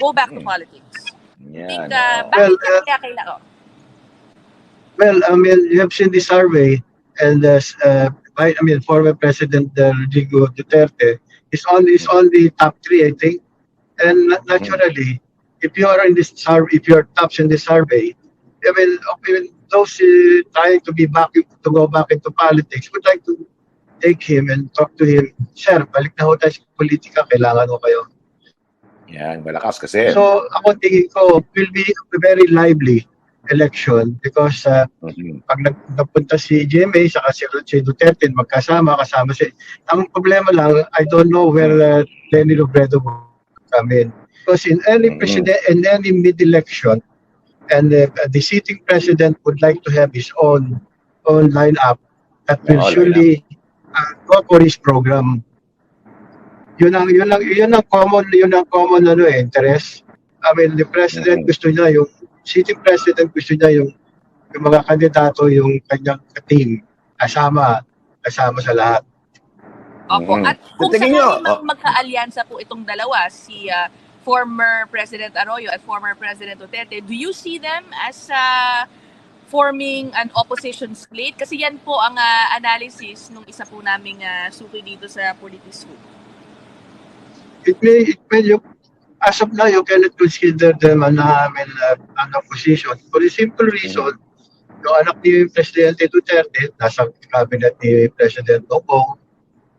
go back to Hmm. politics? Yan. Think, uh, oo. bakit Well, uh, kaya kailangan? Oh. Well, I mean, you have seen the survey, and uh, uh, I I mean, former President uh, Rodrigo Duterte is on is on the top three, I think. And na- naturally, if you are in this survey, if you're tops in the survey, I mean, I mean those uh, trying to be back to go back into politics would like to take him and talk to him. Sir, balik na ho tayo sa politika, kailangan ho kayo. Yan, malakas kasi. So, ako tingin ko, will be a very lively election because uh, Mhm. pag nag, nagpunta si GMA saka si, si Duterte magkasama kasama si ang problema lang I don't know where uh, Lenny Robredo will come in because in any Mhm. president in any mid election and uh, the sitting president would like to have his own own lineup that will Oo, surely uh, go for his program yun ang yun ang yun ang common yun ang common ano eh, interest I mean the president Mhm. gusto niya yung sitting president gusto niya yung yung mga kandidato yung kanyang team kasama kasama sa lahat. Opo. Mhm. At kung Sa tingin sakali mang oh. magkaalyansa po itong dalawa, si ah, former President Arroyo at former President Duterte, do you see them as ah, forming an opposition slate? Kasi yan po ang ah, analysis nung isa po naming ah, suki dito sa Politics Group. It may it may you as of now you cannot consider them an, I mean, uh, an opposition for the simple reason yung anak ni Presidente Duterte nasa cabinet ni President Bongbong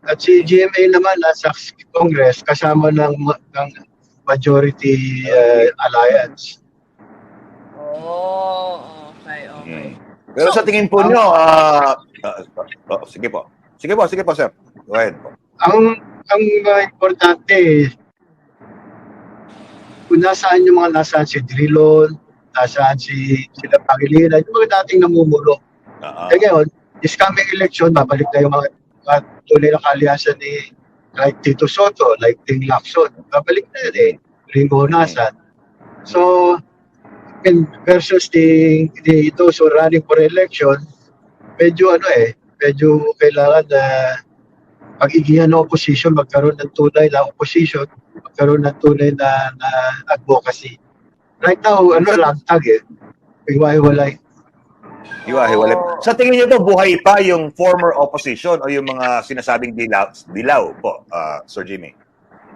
at si GMA naman nasa Congress kasama ng ng majority uh, alliance. Oh, okay, okay. Mm. Pero sa tingin po nyo, ah, ah, oh, sige po. Sige po, sige po, sir. Go ahead po. Ang ang uh, importante kung nasaan yung mga nasaan si Drilon, nasaan si sila Pangilinan, yung mga dating namumulo. Ah, ah. Kaya ngayon, this coming election, babalik na yung mga, mga tunay na kalyasan ni like Tito Soto, like Ting Lacson. Babalik na yun eh. Ringo Nasan. So, I mean, versus the, the those who running for election, medyo ano eh, medyo kailangan na pag-igihan ng opposition, magkaroon ng tunay na opposition, magkaroon ng tunay na, na advocacy. Right now, ano lang tag eh, iwa-iwalay. Iwahiwalay. Sa tingin nyo to, buhay pa yung former opposition o yung mga sinasabing dilaw, dilaw po, ah, Sir Jimmy?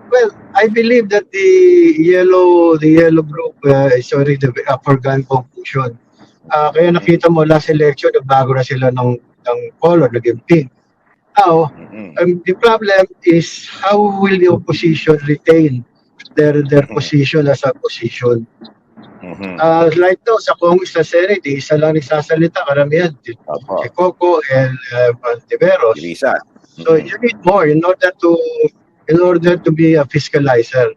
Well, I believe that the yellow the yellow group uh, is already the a foregone conclusion. Ah, kaya nakita mo last election nagbago na sila ng ng color, naging pink. Now, um, the problem is how will the opposition retain their their position as a position? Mhm. Uh, right now, sa Congress sa Senate, isa lang nagsasalita, karamihan, Opo. si Coco and uh, Valtiveros. Ilisa. So you need more in order to in order to be a fiscalizer.